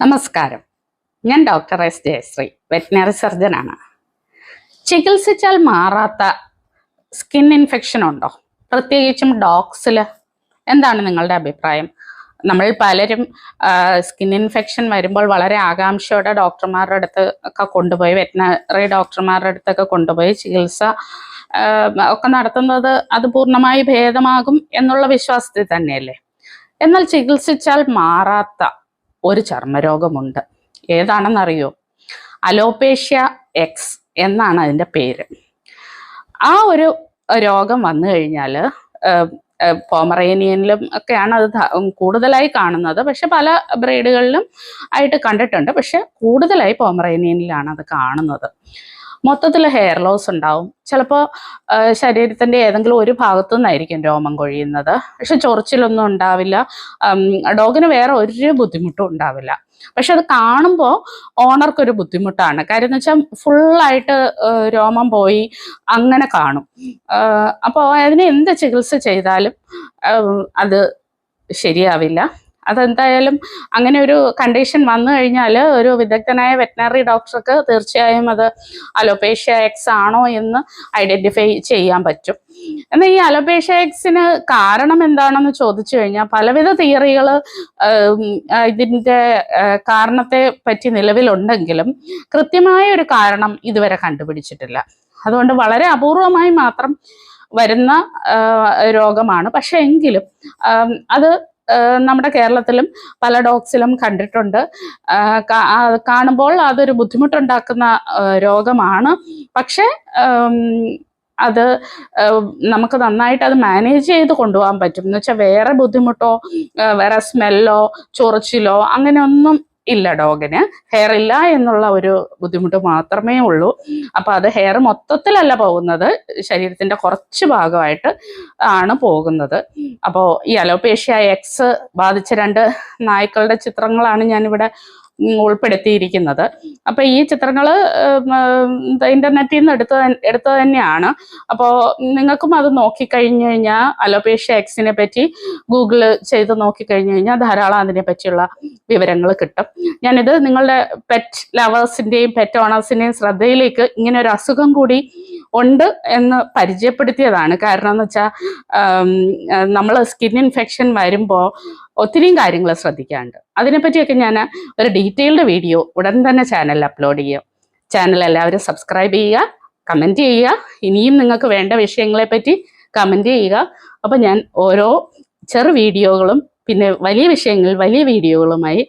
നമസ്കാരം. ഞാൻ doctor S Jayashree veterinary സർജനാണ് ചികിത്സിച്ചാൽ മാറാത്ത സ്കിൻ ഇൻഫെക്ഷൻ ഉണ്ടോ? പ്രത്യേകിച്ചും ഡോഗ്സിൽ എന്താണ് നിങ്ങളുടെ അഭിപ്രായം? നമ്മൾ പലരും സ്കിൻ ഇൻഫെക്ഷൻ വരുമ്പോൾ വളരെ ആകാംക്ഷയോടെ ഡോക്ടർമാരുടെ അടുത്ത് ഒക്കെ കൊണ്ടുപോയി വെറ്റിനറി ഡോക്ടർമാരുടെ അടുത്തൊക്കെ കൊണ്ടുപോയി ചികിത്സ ഒക്കെ നടത്തുന്നത് അത് പൂർണമായി ഭേദമാകും എന്നുള്ള വിശ്വാസത്തിൽ തന്നെയല്ലേ? എന്നാൽ ചികിത്സിച്ചാൽ മാറാത്ത ഒരു ചർമ്മരോഗമുണ്ട്. ഏതാണെന്നറിയോ? അലോപേഷ്യ എക്സ് എന്നാണ് അതിന്റെ പേര്. ആ ഒരു രോഗം വന്നു കഴിഞ്ഞാൽ പോമറേനിയനിലും ഒക്കെയാണ് അത് കൂടുതലായി കാണുന്നത്. പക്ഷെ പല ബ്രീഡുകളിലും ആയിട്ട് കണ്ടിട്ടുണ്ട്. പക്ഷെ കൂടുതലായി പോമറേനിയനിലാണ് അത് കാണുന്നത്. മൊത്തത്തിൽ ഹെയർ ലോസ് ഉണ്ടാവും. ചിലപ്പോൾ ശരീരത്തിന്റെ ഏതെങ്കിലും ഒരു ഭാഗത്തു നിന്നായിരിക്കും രോമം കൊഴിയുന്നത്. പക്ഷെ ചൊറിച്ചിലൊന്നും ഉണ്ടാവില്ല. ഡോഗിന് വേറെ ഒരു ബുദ്ധിമുട്ടും ഉണ്ടാവില്ല. പക്ഷെ അത് കാണുമ്പോൾ ഓണർക്കൊരു ബുദ്ധിമുട്ടാണ്. കാര്യം എന്ന് വെച്ചാൽ ഫുള്ളായിട്ട് രോമം പോയി അങ്ങനെ കാണും. അപ്പോൾ അതിന് എന്ത് ചികിത്സ ചെയ്താലും അത് ശരിയാവില്ല. അതെന്തായാലും അങ്ങനെ ഒരു കണ്ടീഷൻ വന്നു കഴിഞ്ഞാൽ ഒരു വിദഗ്ധനായ വെറ്റിനറി ഡോക്ടർക്ക് തീർച്ചയായും അത് അലോപേഷ്യ എക്സ് ആണോ എന്ന് ഐഡന്റിഫൈ ചെയ്യാൻ പറ്റും. എന്നാൽ ഈ അലോപേഷ്യ എക്സിന് കാരണം എന്താണെന്ന് ചോദിച്ചു കഴിഞ്ഞാൽ പലവിധ തിയറികൾ ഇതിന്റെ കാരണത്തെ പറ്റി നിലവിലുണ്ടെങ്കിലും കൃത്യമായ ഒരു കാരണം ഇതുവരെ കണ്ടുപിടിച്ചിട്ടില്ല. അതുകൊണ്ട് വളരെ അപൂർവമായി മാത്രം വരുന്ന രോഗമാണ്. പക്ഷെ എങ്കിലും അത് നമ്മുടെ കേരളത്തിലും പല ഡോഗ്സിലും കണ്ടിട്ടുണ്ട്. കാണുമ്പോൾ അതൊരു ബുദ്ധിമുട്ടുണ്ടാക്കുന്ന രോഗമാണ്. പക്ഷേ അത് നമുക്ക് നന്നായിട്ട് അത് മാനേജ് ചെയ്ത് കൊണ്ടുപോകാൻ പറ്റും. എന്ന് വെച്ചാൽ വേറെ ബുദ്ധിമുട്ടോ വേറെ സ്മെല്ലോ ചൊറിച്ചിലോ അങ്ങനെ ഒന്നും ഇല്ല ഡോഗിന്. ഹെയർ ഇല്ല എന്നുള്ള ഒരു ബുദ്ധിമുട്ട് മാത്രമേ ഉള്ളൂ. അപ്പൊ അത് ഹെയർ മൊത്തത്തിലല്ല പോകുന്നത്. ശരീരത്തിന്റെ കുറച്ച് ഭാഗമായിട്ട് ആണ് പോകുന്നത്. അപ്പോൾ ഈ അലോപേഷ്യ എക്സ് ബാധിച്ച രണ്ട് നായ്ക്കളുടെ ചിത്രങ്ങളാണ് ഞാനിവിടെ ഉൾപ്പെടുത്തിയിരിക്കുന്നത്. അപ്പോൾ ഈ ചിത്രങ്ങൾ ഇന്റർനെറ്റിൽ നിന്ന് എടുത്ത എടുത്തത് തന്നെയാണ്. അപ്പോൾ നിങ്ങൾക്കും അത് നോക്കിക്കഴിഞ്ഞു കഴിഞ്ഞാൽ അലോപേഷ്യ എക്സിനെ പറ്റി ഗൂഗിൾ ചെയ്ത് നോക്കിക്കഴിഞ്ഞു കഴിഞ്ഞാൽ ധാരാളം അതിനെ പറ്റിയുള്ള വിവരങ്ങൾ കിട്ടും. ഞാനിത് നിങ്ങളുടെ പെറ്റ് ലവേഴ്സിന്റെയും പെറ്റ് ഓണേഴ്സിന്റെയും ശ്രദ്ധയിലേക്ക് ഇങ്ങനെ ഒരു അസുഖം കൂടി ഉണ്ട് എന്ന് പരിചയപ്പെടുത്തിയതാണ്. കാരണം എന്ന് വെച്ചാൽ നമ്മൾ സ്കിൻ ഇൻഫെക്ഷൻ വരുമ്പോൾ ഒത്തിരിയും കാര്യങ്ങൾ ശ്രദ്ധിക്കാനുണ്ട് അതിനെപ്പറ്റിയൊക്കെ ഞാൻ ഒരു ഡീറ്റെയിൽഡ് വീഡിയോ ഉടൻ തന്നെ ചാനലിൽ അപ്ലോഡ് ചെയ്യും. ചാനൽ എല്ലാവരും സബ്സ്ക്രൈബ് ചെയ്യുക കമന്റ് ചെയ്യുക. ഇനിയും നിങ്ങൾക്ക് വേണ്ട വിഷയങ്ങളെ പറ്റി കമന്റ് ചെയ്യുക. അപ്പോൾ ഞാൻ ഓരോ ചെറു വീഡിയോകളും പിന്നെ വലിയ വിഷയങ്ങൾ വലിയ വീഡിയോകളുമായി